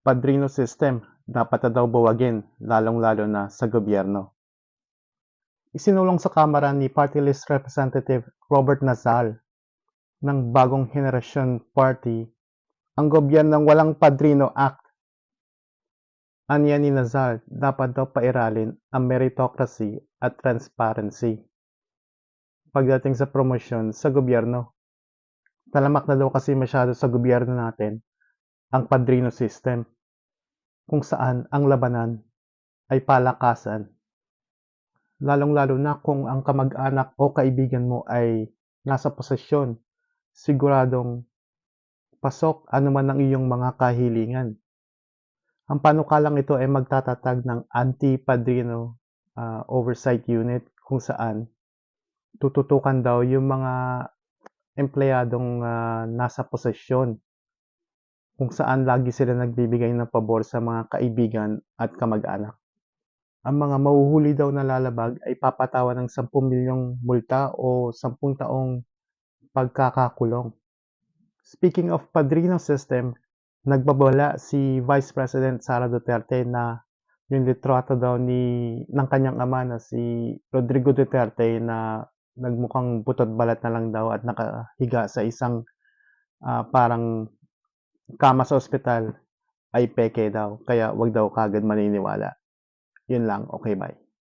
Padrino system dapat na daw buwagin lalong-lalo na sa gobyerno. Isinulong sa Kamara ni Party List Representative Robert Nazal ng Bagong Henerasyon Party ang gobyernong walang Padrino Act. Anya ni Nazal, dapat daw pairalin ang meritocracy at transparency. Pagdating sa promosyon sa gobyerno, talamak na daw kasi masyado sa gobyerno natin ang Padrino system kung saan ang labanan ay palakasan. Lalong-lalo na kung ang kamag-anak o kaibigan mo ay nasa posisyon, siguradong pasok anuman ang iyong mga kahilingan. Ang panukalang ito ay magtatatag ng anti-padrino uh, oversight unit kung saan tututukan daw yung mga empleyadong uh, nasa posisyon kung saan lagi sila nagbibigay ng pabor sa mga kaibigan at kamag-anak. Ang mga mahuhuli daw na lalabag ay papatawan ng 10 milyong multa o 10 taong pagkakakulong. Speaking of Padrino system, nagbabala si Vice President Sara Duterte na yung litrato daw ni ng kanyang ama na si Rodrigo Duterte na nagmukhang butot balat na lang daw at nakahiga sa isang uh, parang kama sa ospital ay peke daw. Kaya wag daw kagad maniniwala. Yun lang. Okay, bye.